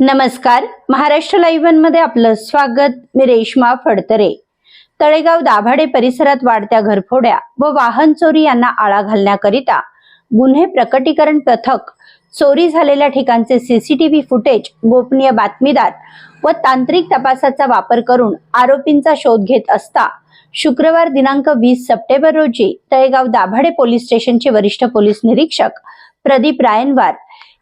नमस्कार. महाराष्ट्र लाईव्हमध्ये आपलं स्वागत. मी रेश्मा फडतरे. तळेगाव दाभाडे परिसरात वाढत्या घरफोड्या व वाहन चोरी यांना आळा घालण्याकरिता गुन्हे प्रकटीकरण पथक चोरी झालेल्या ठिकाणचे सीसीटीव्ही फुटेज गोपनीय बातमीदार व तांत्रिक तपासाचा वापर करून आरोपींचा शोध घेत असता शुक्रवार दिनांक वीस सप्टेंबर रोजी तळेगाव दाभाडे पोलीस स्टेशनचे वरिष्ठ पोलीस निरीक्षक प्रदीप रायनवार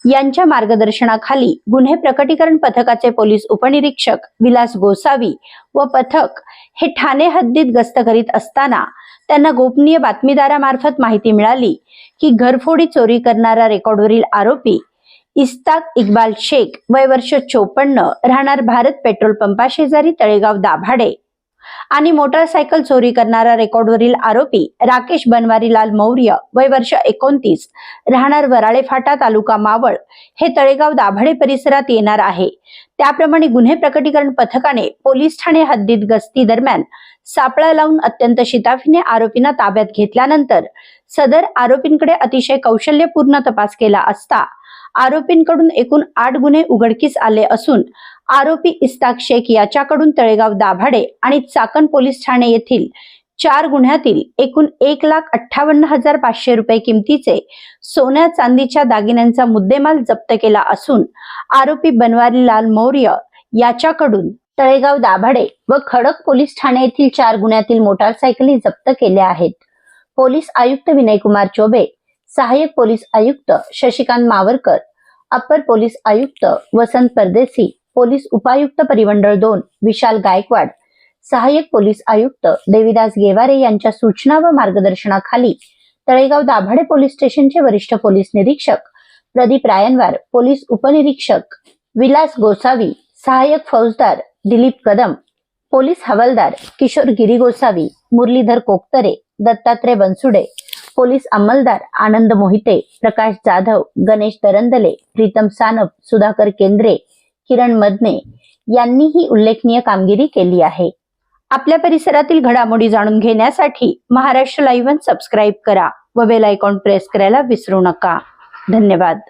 यांच्या मार्गदर्शनाखाली गुन्हे प्रकटीकरण पथकाचे पोलीस उपनिरीक्षक विलास गोसावी व पथक हे ठाणे हद्दीत गस्त करीत असताना त्यांना गोपनीय बातमीदारामार्फत माहिती मिळाली की घरफोडी चोरी करणारा रेकॉर्डवरील आरोपी इस्ताक इक्बाल शेख वय वर्ष चोपन्न राहणार भारत पेट्रोल पंपाशेजारी तळेगाव दाभाडे. आणि मोटारसायकल चोरी करणारा रेकॉर्डवरील आरोपी राकेश बनवारीलाल मौर्य वय वर्ष एकोणतीस राहणार वराळे फाटा तालुका मावळ हे तळेगाव दाभाडे परिसरात येणार आहे. त्याप्रमाणे गुन्हे प्रकटीकरण पथकाने पोलीस ठाणे हद्दीत गस्ती दरम्यान सापळा लावून अत्यंत शिताफीने आरोपींना ताब्यात घेतल्यानंतर सदर आरोपींकडे अतिशय कौशल्यपूर्ण तपास केला असता आरोपींकडून एकूण आठ गुन्हे उघडकीस आले असून आरोपी इस्ताक शेख याच्याकडून तळेगाव दाभाडे आणि चाकण पोलीस ठाणे येथील चार गुन्ह्यातील एकूण एक लाख अठ्ठावन्न हजार पाचशे रुपये किमतीचे सोन्या चांदीच्या दागिन्यांचा मुद्देमाल जप्त केला असून आरोपी बनवारीलाल मौर्य याच्याकडून तळेगाव दाभाडे व खडक पोलीस ठाणे येथील चार गुन्ह्यातील मोटारसायकली जप्त केल्या आहेत. पोलीस आयुक्त विनयकुमार चोबे सहाय्यक पोलीस आयुक्त शशिकांत मावरकर अप्पर पोलीस आयुक्त वसंत परदेसी पोलीस उपायुक्त परिमंडळ दोन विशाल गायकवाड सहाय्यक पोलीस आयुक्त देविदास गेवारे यांच्या सूचना व मार्गदर्शनाखाली तळेगाव दाभाडे पोलीस स्टेशनचे वरिष्ठ पोलीस निरीक्षक प्रदीप रायनवार पोलीस उपनिरीक्षक विलास गोसावी सहाय्यक फौजदार दिलीप कदम पोलीस हवालदार किशोर गिरी गोसावी मुरलीधर कोकतरे दत्तात्रय बनसुडे पोलीस अंमलदार आनंद मोहिते प्रकाश जाधव गणेश दरंदले प्रीतम सानप सुधाकर केंद्रे किरण मदने यांनी ही उल्लेखनीय कामगिरी केली आहे. आपल्या परिसरातील घडामोडी जाणून घेण्यासाठी महाराष्ट्र लाईव्ह सबस्क्राईब करा व बेल आयकॉन प्रेस करायला विसरू नका. धन्यवाद.